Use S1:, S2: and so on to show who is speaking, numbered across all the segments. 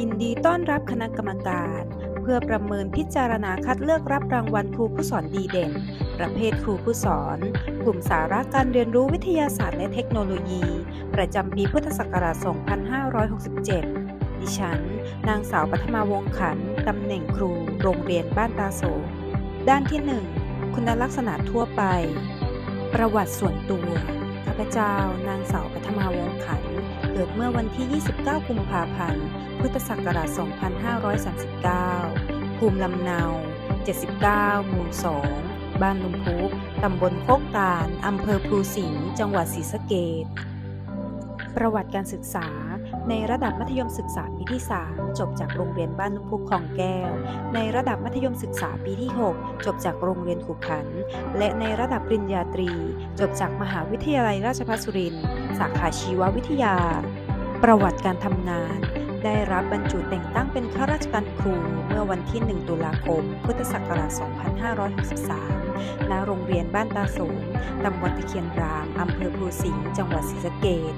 S1: ยินดีต้อนรับคณะกรรมการ เพื่อประเมินพิจารณาคัดเลือกรับรางวัลครูผู้สอนดีเด่น ประเภทครูผู้สอน กลุ่มสาระการเรียนรู้วิทยาศาสตร์และเทคโนโลยี ประจำปีพุทธศักราช 2567 ดิฉัน นางสาวปัทมาวงขันตำแหน่งครู โรงเรียนบ้านตาโศด้านที่ 1 คุณลักษณะทั่วไป ประวัติส่วนตัว ข้าพเจ้า นางสาวปัทมาวงขัน เกิดเมื่อวันที่ 29 กุมภาพันธ์ พุทธศักราช 2539 ภูมิลำเนา 79 หมู่ 2 บ้านลุมพุกตำบลโคกตาล อำเภอภูสิงห์ จังหวัดศรีสะเกษ ประวัติการศึกษา ในระดับมัธยมศึกษาปีที่ 3 จบจากโรงเรียนบ้านลุมพุกคลองแก้ว ในระดับมัธยมศึกษาปีที่ 6 จบจากโรงเรียนขุขัน และในระดับปริญญาตรี จบจากมหาวิทยาลัยราชภัฏสุรินทร์สาขาชีววิทยา ประวัติการทำงาน ได้รับบรรจุแต่งตั้งเป็นข้าราชการครูเมื่อวันที่ 1 ตุลาคม พุทธศักราช 2563 ณ โรงเรียนบ้านตาโสมตำบลตะเคียนราม อำเภอภูสิงห์ จังหวัดศรีสะเกษ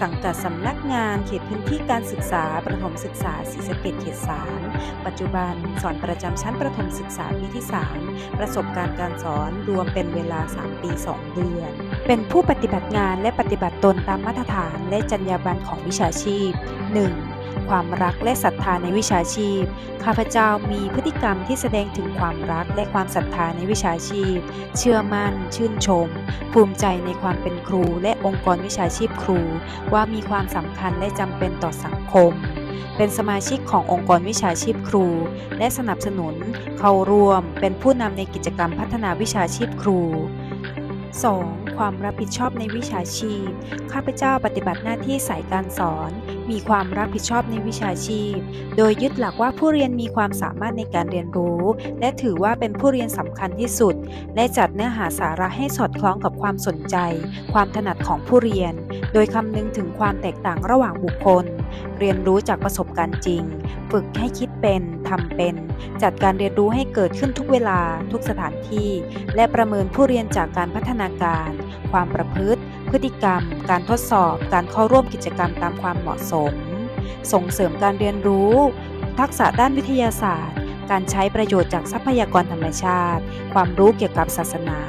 S1: สังกัดสำนักงานเขตพื้นที่การศึกษา ประถมศึกษาศรีสะเกษเขต3ปัจจุบันสอนประจำชั้นประถมศึกษาปีที่ 3 ประสบการณ์การสอนรวมเป็นเวลา 3 ปี 2 เดือน เป็นผู้ปฏิบัติงานและปฏิบัติตนตามมาตรฐานและจรรยาบรรณของวิชาชีพ 1. ความรักและศรัทธาในวิชาชีพ ข้าพเจ้ามีพฤติกรรมที่แสดงถึงความรักและความศรัทธาในวิชาชีพ เชื่อมั่น ชื่นชม ภูมิใจในความเป็นครู และองค์กรวิชาชีพครู ว่ามีความสำคัญและจำเป็นต่อสังคม เป็นสมาชิกขององค์กรวิชาชีพครู และสนับสนุน เข้าร่วม เป็นผู้นำในกิจกรรมพัฒนาวิชาชีพครู 2. ความรับผิดชอบในวิชาชีพ ข้าพเจ้าปฏิบัติหน้าที่สายการสอน มีความรับผิดชอบในวิชาชีพ โดยยึดหลักว่าผู้เรียนมีความสามารถในการเรียนรู้ และถือว่าเป็นผู้เรียนสำคัญที่สุด และจัดเนื้อหาสาระให้สอดคล้องกับความสนใจ ความถนัดของผู้เรียน โดยคำนึงถึงความแตกต่างระหว่างบุคคล เรียนรู้จากประสบการณ์จริง ฝึกให้คิดเป็นทำเป็น จัดการเรียนรู้ให้เกิดขึ้นทุกเวลาทุกสถานที่ และประเมินผู้เรียนจากการพัฒนาการ ความประพฤติ พฤติกรรม การทดสอบ การเข้าร่วมกิจกรรมตามความเหมาะสม ส่งเสริมการเรียนรู้ ทักษะด้านวิทยาศาสตร์ การใช้ประโยชน์จากทรัพยากรธรรมชาติ ความรู้เกี่ยวกับศาสนา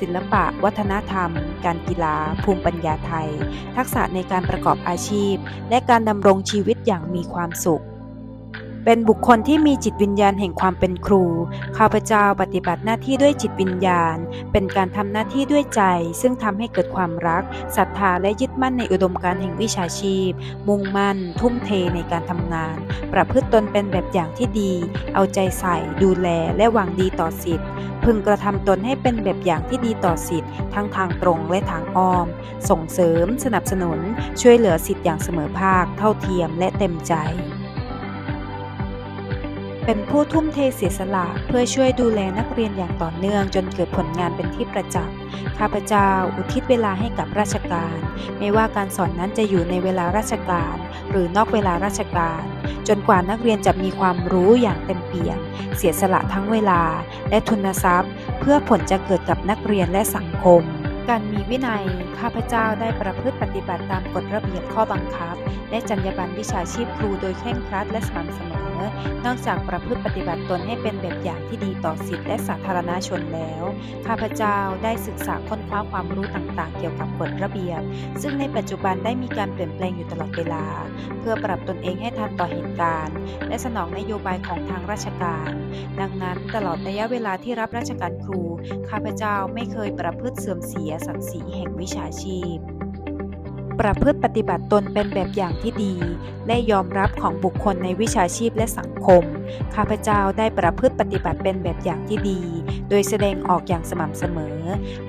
S1: ศิลปะ วัฒนธรรม การกีฬา ภูมิปัญญาไทย ทักษะในการประกอบอาชีพ และการดำรงชีวิตอย่างมีความสุข เป็นบุคคลที่มีจิตวิญญาณแห่งความเป็นครู ข้าพเจ้าปฏิบัติหน้าที่ด้วยจิตวิญญาณ เป็นการทำหน้าที่ด้วยใจ ซึ่งทำให้เกิดความรักศรัทธาและยึดมั่นในอุดมการณ์แห่งวิชาชีพ มุ่งมั่น ทุ่มเทในการทำงาน ประพฤติตนเป็นแบบอย่างที่ดี เอาใจใส่ ดูแลและหวังดีต่อสิทธิ์พึงกระทำตนให้เป็นแบบอย่างที่ดีต่อสิทธิ์ทั้งทางตรงและทางอ้อม ส่งเสริม สนับสนุน ช่วยเหลือสิทธิ์อย่างเสมอภาค เท่าเทียมและเต็มใจ เป็นผู้ทุ่มเทเสียสละเพื่อช่วยดูแลนักเรียนอย่างต่อเนื่อง จนเกิดผลงานเป็นที่ประจักษ์ข้าพเจ้าอุทิศเวลาให้กับราชการ ไม่ว่าการสอนนั้นจะอยู่ในเวลาราชการ หรือนอกเวลาราชการ จนกว่านักเรียนจะมีความรู้อย่างเต็มเปี่ยม เสียสละทั้งเวลา และทุนทรัพย์ เพื่อผลจะเกิดกับนักเรียนและสังคมการมีวินัย ข้าพเจ้าได้ประพฤติปฏิบัติตามกฎระเบียบข้อบังคับและจรรยาบรรณวิชาชีพครูโดยเคร่งครัดและสม่ำเสมอ นอกจากประพฤติปฏิบัติตนให้เป็นแบบอย่างที่ดีต่อสิทธิและสาธารณชนแล้ว ข้าพเจ้าได้ศึกษาค้นคว้าความรู้ต่างๆ เกี่ยวกับกฎระเบียบ ซึ่งในปัจจุบันได้มีการเปลี่ยนแปลงอยู่ตลอดเวลา เพื่อปรับตนเองให้ทันต่อเหตุการณ์ และสนองนโยบายของทางราชการ ดังนั้นตลอดระยะเวลาที่รับราชการครู ข้าพเจ้าไม่เคยประพฤติเสื่อมเสียศักดิ์ศรีแห่งวิชาชีพ ประพฤติปฏิบัติตนเป็นแบบอย่างที่ดี และยอมรับของบุคคลในวิชาชีพและสังคม ข้าพเจ้าได้ประพฤติปฏิบัติเป็นแบบอย่างที่ดี โดยแสดงออกอย่างสม่ำเสมอ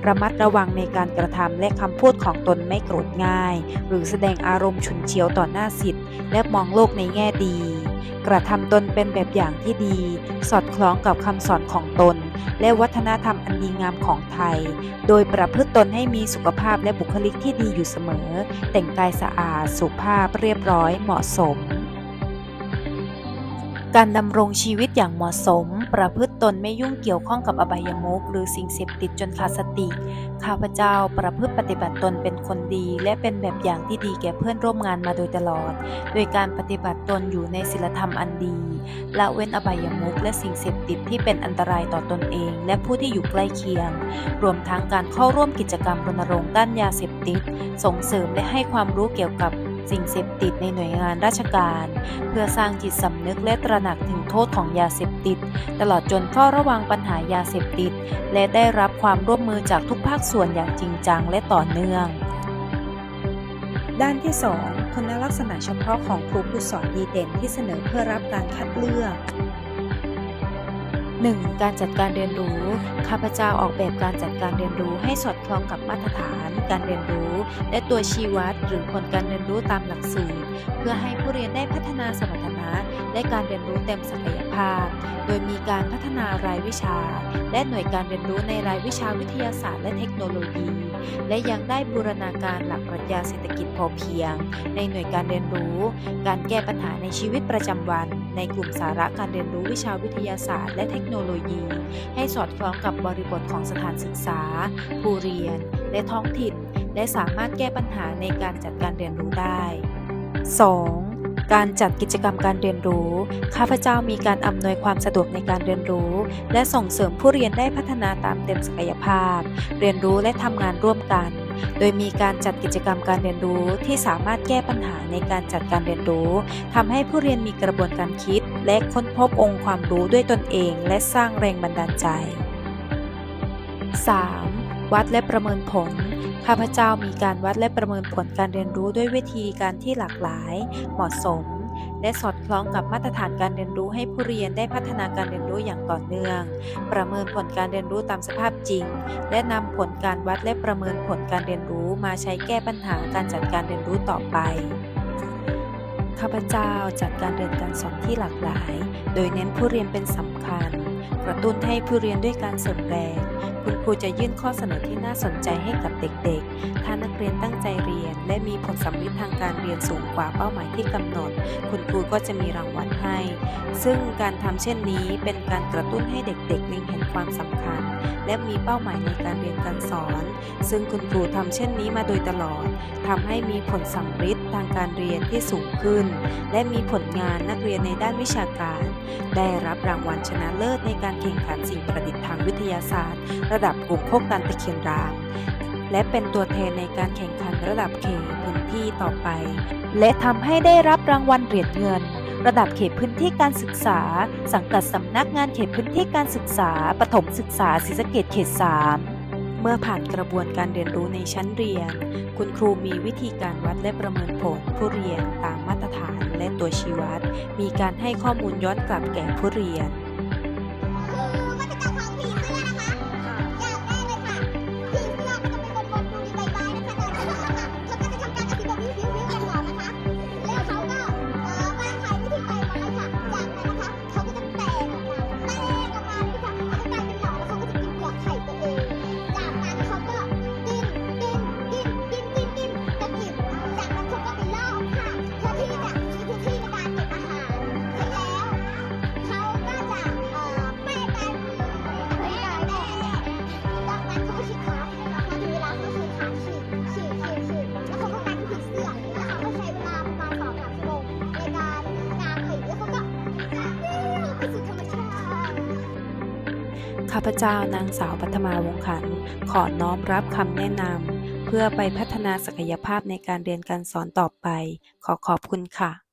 S1: ระมัดระวังในการกระทำและคำพูดของตนไม่โกรธง่าย หรือแสดงอารมณ์ฉุนเฉียวต่อหน้าสิทธิ์และมองโลกในแง่ดี กระทำตนเป็นแบบอย่างที่ดี สอดคล้องกับคำสอนของตน และวัฒนธรรมอันดีงามของไทย โดยประพฤติตนให้มีสุขภาพและบุคลิกที่ดีอยู่เสมอ แต่งกายสะอาด สุภาพเรียบร้อยเหมาะสมการดำรงชีวิตอย่างเหมาะสม ประพฤ ตนไม่ยุ่งเกี่ยวข้องกับอบายมุขหรือสิ่งเสพติดจนขาดสติ ข้าพเจ้าประพฤติปฏิบัติตนเป็นคนดี และเป็นแบบอย่างที่ดีแก่เพื่อนร่วมงานมาโดยตลอด โดยการปฏิบัติตนอยู่ในศีลธรรมอันดีละเว้นอบายมุขและสิ่งเสพติดที่เป็นอันตรายต่อตนเอง และผู้ที่อยู่ใกล้เคียง รวมทั้งการเข้าร่วมกิจกรรมรณรงค์ด้านยาเสพติด ส่งเสริมและให้ความรู้เกี่ยวกับ สิ่งเสพติดในหน่วยงานราชการ เพื่อสร้างจิตสำนึกและตระหนักถึงโทษของยาเสพติด ตลอดจนเฝ้าระวังปัญหายาเสพติด และได้รับความร่วมมือจากทุกภาคส่วนอย่างจริงจังและต่อเนื่อง ด้านที่ 2 คุณลักษณะเฉพาะของครูผู้สอนดีเด่นที่เสนอเพื่อรับการคัดเลือก 1. การจัดการเรียนรู้ ข้าพเจ้าออกแบบการจัดการเรียนรู้ให้สอดคล้องกับมาตรฐาน การเรียนรู้ และตัวชี้วัดหรือผลการเรียนรู้ตามหลักสูตรเพื่อให้ผู้เรียนได้พัฒนาส มรรถนะ และการเรียนรู้เต็มศักยภาพ โดยมีการพัฒนารายวิชา และหน่วยการเรียนรู้ในรายวิชาวิทยาศาสตร์และเทคโนโลยี และยังได้บูรณาการหลักปรัชญาเศรษฐกิจพอเพียง ในหน่วยการเรียนรู้ การแก้ปัญหาในชีวิตประจำวัน ในกลุ่มสาระการเรียนรู้วิชาวิทยาศาสตร์ และเทคโนโลยี ให้สอดคล้องกับบริบทของสถานศึกษา ผู้เรียน และท้องถิ่นและสามารถแก้ปัญหาในการจัดการเรียนรู้ได้ 2. การจัดกิจกรรมการเรียนรู้ ข้าพเจ้ามีการอำนวยความสะดวกในการเรียนรู้ และส่งเสริมผู้เรียนได้พัฒนาตามเต็มศักยภาพ เรียนรู้และทำงานร่วมกัน โดยมีการจัดกิจกรรมการเรียนรู้ที่สามารถแก้ปัญหาในการจัดการเรียนรู้ทำให้ผู้เรียนมีกระบวนการคิด และค้นพบองค์ความรู้ด้วยตนเอง และสร้างแรงบันดาลใจ 3. วัดและประเมินผล ข้าพเจ้ามีการวัดและประเมินผลการเรียนรู้ด้วยวิธีการที่หลากหลาย เหมาะสม และสอดคล้องกับมาตรฐานการเรียนรู้ให้ผู้เรียนได้พัฒนาการเรียนรู้อย่างต่อเนื่อง ประเมินผลการเรียนรู้ตามสภาพจริง และนำผลการวัดและประเมินผลการเรียนรู้มาใช้แก้ปัญหาการจัดการเรียนรู้ต่อไป ข้าพเจ้าจัดการเรียนการสอนที่หลากหลาย โดยเน้นผู้เรียนเป็นสำคัญ กระตุ้นให้ผู้เรียนด้วยการเสริมแรง คุณครูจะยื่นข้อเสนอที่น่าสนใจให้กับเด็กๆ ถ้านักเรียนตั้งใจเรียน และมีผลสำลิดทางการเรียนสูงกว่าเป้าหมายที่กำหนด คุณครูก็จะมีรางวัลให้ ซึ่งการทำเช่นนี้เป็นการกระตุ้นให้เด็กๆเล็งเห็นความสำคัญ และมีเป้าหมายในการเรียนการสอน ซึ่งคุณครูทำเช่นนี้มาโดยตลอดทำให้มีผลสำลิด ทางการเรียนที่สูงขึ้น และมีผลงานนักเรียนในด้านวิชาการ ได้รับรางวัลชนะเลิศในการแข่งขันสิ่งประดิษฐ์ทางวิทยาศาสตร์ ระดับกลุ่มโคกตันตะเคียนรามและเป็นตัวแทนในการแข่งขันระดับเขตพื้นที่ต่อไป และทำให้ได้รับรางวัลเหรียญเงิน ระดับเขตพื้นที่การศึกษา สังกัดสำนักงานเขตพื้นที่การศึกษาปฐมศึกษาศรีสะเกดเขต 3 เมื่อผ่านกระบวนการเรียนรู้ในชั้นเรียน คุณครูมีวิธีการวัดและประเมินผลผู้เรียนตามมาตรฐานและตัวชี้วัด มีการให้ข้อมูลย้อนกลับแก่ผู้เรียน
S2: ข้าพเจ้านางสาวปั
S1: ทมาวงศ์ขัน ขอน้อมรับคำแนะนำเพื่อไปพัฒนาศักยภาพในการเรียนการสอนต่อไป ขอขอบคุณค่ะ